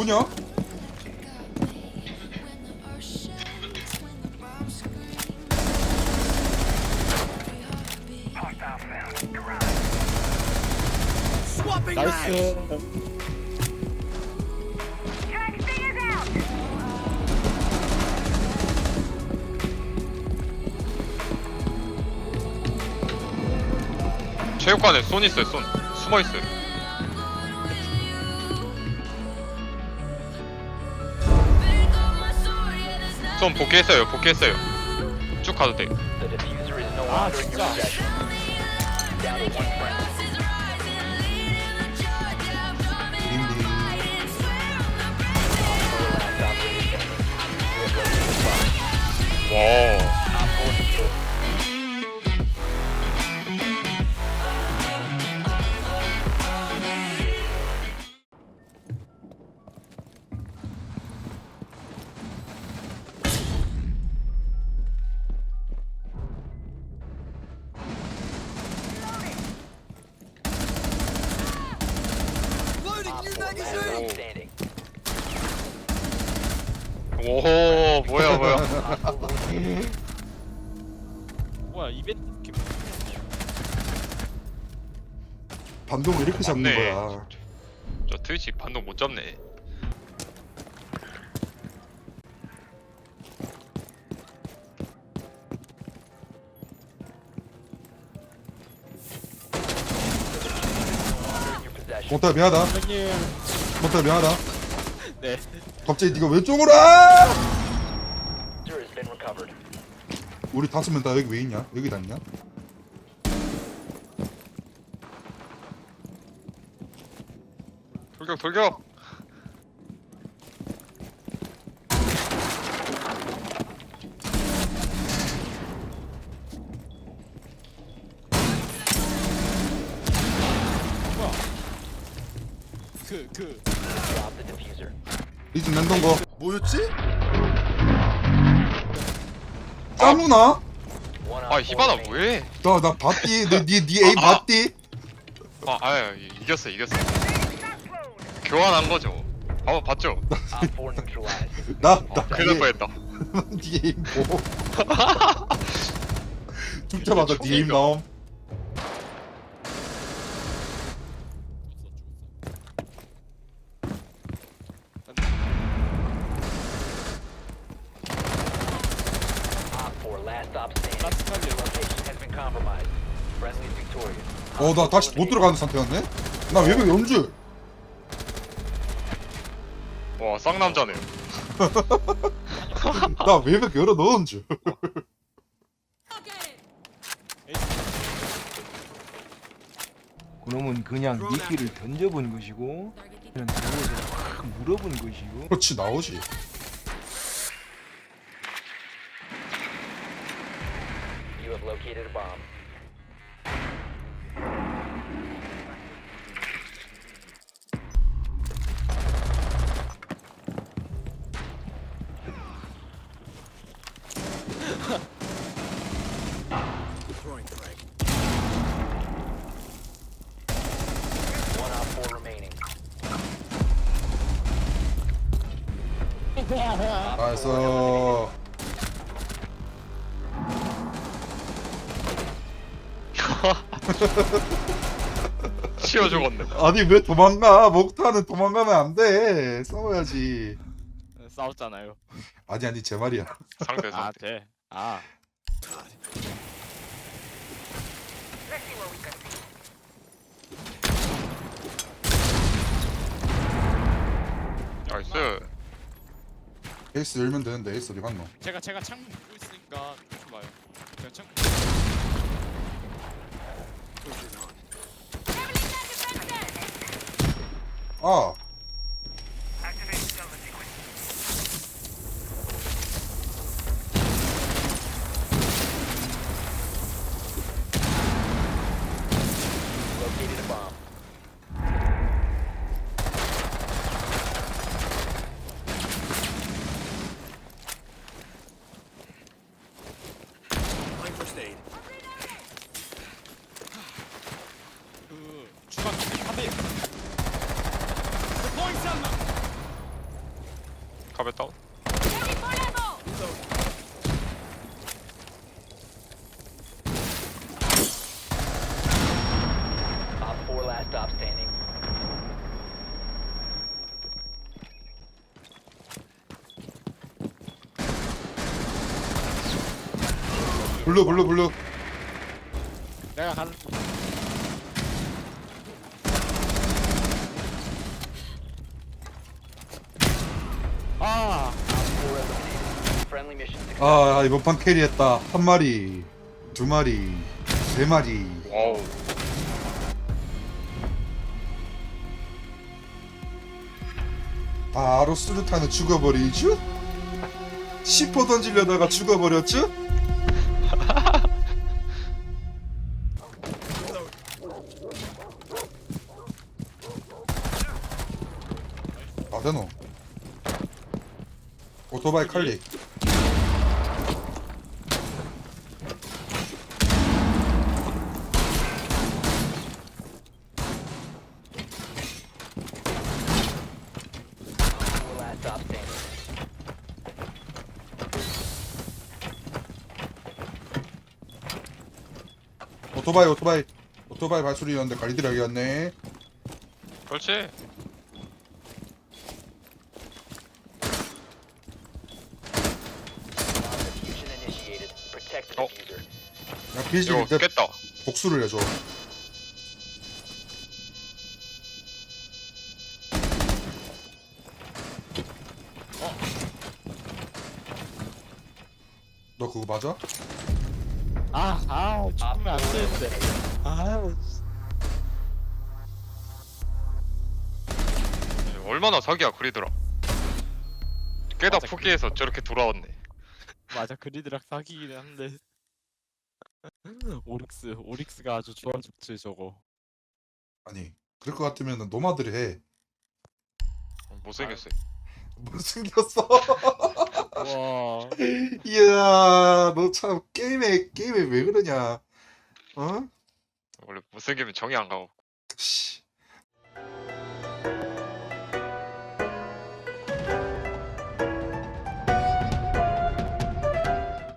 뭐냐? 나이스. 체육관에 손 있어요 손. 숨어 있어요 손 복귀했어요 복귀했어요 쭉 가도 돼요 The diffuser is no 아 longer in your 진짜 possession. Down to one friendly. 딩딩. Last operator standing. You have located the bomb. 와 오 뭐야 뭐야 뭐야 이벤트 이렇게 반동을 이렇게 잡는 맞네. 거야. 저 트위치 반동 못 잡네. 못다 미안하다. 선생님 못다 미안하다. 네 갑자기 네가 왼쪽으로 아! Has been recovered. 우리 다섯 명 다 여기 왜 있냐? 여기 다 있냐? 돌격 돌격 뭐야 그그 Drop the diffuser. 리즘 랜덤 거. 뭐였지? 짜무나? 아 op 4 히바나. 뭐해 나, 나 봤디? 내, 니, 니 에임 아, 아. 봤디? 아 아유 이겼어 이겼어 교환한 거죠 한번 봤죠 Op 4 neutralized. 나, 나, 큰일 날 니, 뻔했다 니 에임 뭐. 죽자마자 니 에임 총이가. 나옴. Op 4 last stop standing. 라스트 칼리 Location has been compromised. Friendly is victorious. 어, 나 다시 못 들어가는 상태였네? 나 외벽 연줄. 와 쌍남자네요 나 외벽 열어 넣은 줄. 그놈은 그냥 미끼를 던져본 것이고 그냥 들어오서 확 물어본 것이고 그렇지, 나오지. You have located a bomb. 나이스. 치워 죽었네 아니, 왜 도망가? 목타는 도망가면 안 돼. 싸워야지. 싸웠잖아요 아니, 아니, 제 말이야. 상대 상대 아돼아 나이스 에이스 열면 되는데, 에이스 어디 갔노? 제가 제가 창문 보고 있으니까 좀 봐요 제가 창문 아, Located a bomb. 그 주방 탑에 오토바이 다운 Op 4 last stop standing. 블루 블루 블루 내가 가 아 이번 판 캐리했다. 한 마리 두 마리 세 마리. 와우. 바로 수류탄에 죽어버리죠? C4 던지려다가 죽어버렸죠? 아되노. 오토바이 칼릭 오토바이 오토바이 오토바이 발소리였는데 갈리드락이었네 그렇지 Bomb diffusion initiated. Protect the Oh. diffuser. 야 비질 이거 때 깼다 복수를 해줘 너 그거 맞아? 아아 죽으면 안 되는데. 아 얼마나 사기야 그리더라. 깨다 맞아, 포기해서 저렇게 돌아왔네. 맞아 그리드락 사기긴 한데. 오릭스 오릭스가 아주 좋아 죽지 저거. 아니 그럴 것 같으면 노마드를 해. 못생겼어 요 못생겼어. 와. 이야 너 참 게임에 게임에 왜 그러냐? 어? 원래 못생기면 정이 안 가고. 씨